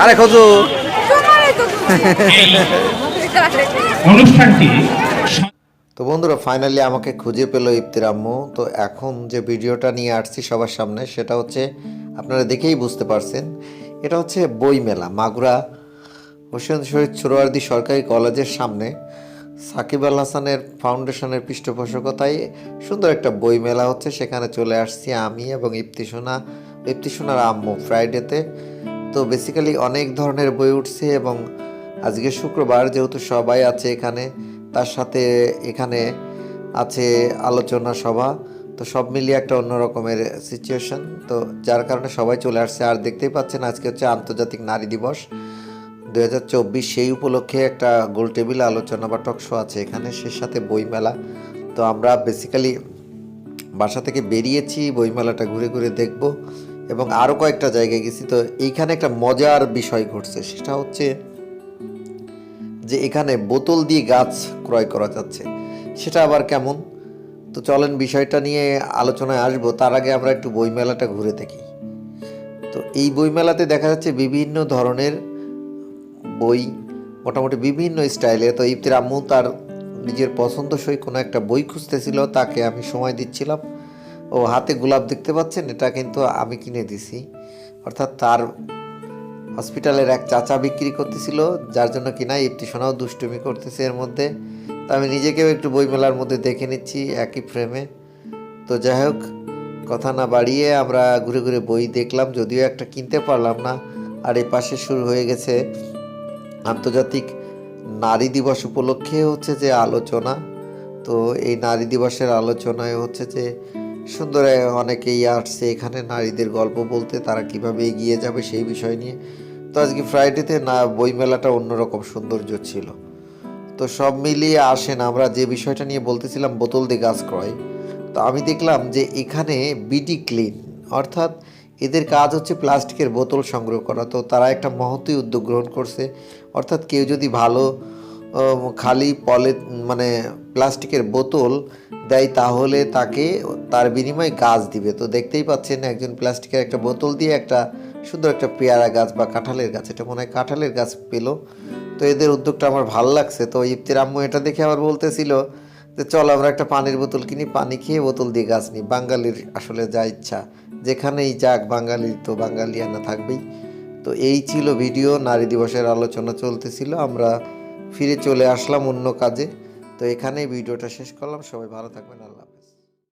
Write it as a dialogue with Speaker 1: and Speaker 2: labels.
Speaker 1: কারে খোঁজো।
Speaker 2: তো
Speaker 3: অনুষ্ঠানটি
Speaker 1: তো বন্ধুরা ফাইনালি আমাকে খুঁজে পেল ইফতির আম্মু। তো এখন যে ভিডিওটা নিয়ে আসছি সবার সামনে সেটা হচ্ছে আপনারা দেখেই বুঝতে পারছেন এটা হচ্ছে বই মেলা মাগুরা হোসেন শহীদ সুরওয়ার্দী সরকারি কলেজের সামনে। সাকিব আল হাসানের ফাউন্ডেশনের পৃষ্ঠপোষকতায় সুন্দর একটা বই মেলা হচ্ছে। সেখানে চলে আসছি আমি এবং ইফতিসোনা ইফতিসোনার আম্মু ফ্রাইডেতে তো বেসিক্যালি অনেক ধরনের বই উঠছে এবং আজকে শুক্রবার যেহেতু সবাই আছে এখানে, তার সাথে এখানে আছে আলোচনা সভা, তো সব মিলিয়ে একটা অন্য রকমের সিচুয়েশন তো যার কারণে সবাই চলে আসছে। আর দেখতেই পাচ্ছেন আজকে হচ্ছে আন্তর্জাতিক নারী দিবস। দু হাজার চব্বিশ সেই উপলক্ষে একটা গোল টেবিল আলোচনা বা টক শো আছে এখানে সে সাথে বইমেলা। তো আমরা বেসিক্যালি বাসা থেকে বেরিয়েছি, বইমেলাটা ঘুরে ঘুরে দেখব। এবং আরও কয়েকটা জায়গায় গেছি। তো এইখানে একটা মজার বিষয় ঘটছে, সেটা হচ্ছে যে এখানে বোতল দিয়ে গাছ ক্রয় করা যাচ্ছে। সেটা আবার কেমন? তো চলেন বিষয়টা নিয়ে আলোচনায় আসব। তার আগে আমরা একটু বইমেলাটা ঘুরে দেখি। তো এই বইমেলাতে দেখা যাচ্ছে বিভিন্ন ধরনের বই, মোটামুটি বিভিন্ন স্টাইলে। তো ইফতির আম্মু তার নিজের পছন্দসই কোনো একটা বই খুঁজতেছিল, তাকে আমি সময় দিচ্ছিলাম। ও হাতে গোলাপ দেখতে পাচ্ছেন? এটা কিন্তু আমি কিনে দিছি। অর্থাৎ তার হসপিটালের এক চাচা বিক্রি করতেছিল, যার জন্য কিনা সোনাও দুষ্টুমি করতেছে এর মধ্যে। তো আমি নিজেকেও একটু বইমেলার মধ্যে দেখে নিচ্ছি একই ফ্রেমে তো যাই হোক, কথা না বাড়িয়ে আমরা ঘুরে ঘুরে বই দেখলাম, যদিও একটা কিনতে পারলাম না। আর এই পাশে শুরু হয়ে গেছে আন্তর্জাতিক নারী দিবস উপলক্ষে হচ্ছে যে আলোচনা। তো এই নারী দিবসের আলোচনায় হচ্ছে যে সুন্দর অনেকেই আসছে এখানে, নারীদের গল্প বলতে, তারা কীভাবে এগিয়ে যাবে সেই বিষয় নিয়ে। তো আজকে ফ্রাইডেতে না, বইমেলাটা অন্যরকম সৌন্দর্য ছিল। তো সব মিলিয়ে আসেন, আমরা যে বিষয়টা নিয়ে বলতেছিলাম, বোতল দিয়ে গাছ ক্রয়। তো আমি দেখলাম যে এখানে বিডি ক্লিন অর্থাৎ এদের কাজ হচ্ছে প্লাস্টিকের বোতল সংগ্রহ করা। তো তারা একটা মহতী উদ্যোগ গ্রহণ করছে। অর্থাৎ কেউ যদি ভালো খালি পলে মানে প্লাস্টিকের বোতল দেয় তাহলে তাকে তার বিনিময়ে গাছ দিবে। তো দেখতেই পাচ্ছেন একজন প্লাস্টিকের একটা বোতল দিয়ে একটা সুন্দর একটা পেয়ারা গাছ বা কাঁঠালের গাছ, এটা মনে হয় কাঁঠালের গাছ পেল। তো এদের উদ্যোগটা আমার ভালো লাগছে। তো ইফতির আম্মু এটা দেখে আবার বলতেছিল যে, চল আমরা একটা পানির বোতল কিনি, পানি খেয়ে বোতল দিয়ে গাছ নিই। বাঙালির আসলে যা ইচ্ছা, যেখানেই যাক বাঙালি তো বাঙালিয়ানা থাকবেই। তো এই ছিল ভিডিও, নারী দিবসের আলোচনা চলতেছিল। আমরা ফিরে চলে আসলাম অন্য কাজে। তো এখানেই ভিডিওটা শেষ করলাম। সবাই ভালো থাকবেন। আল্লাহ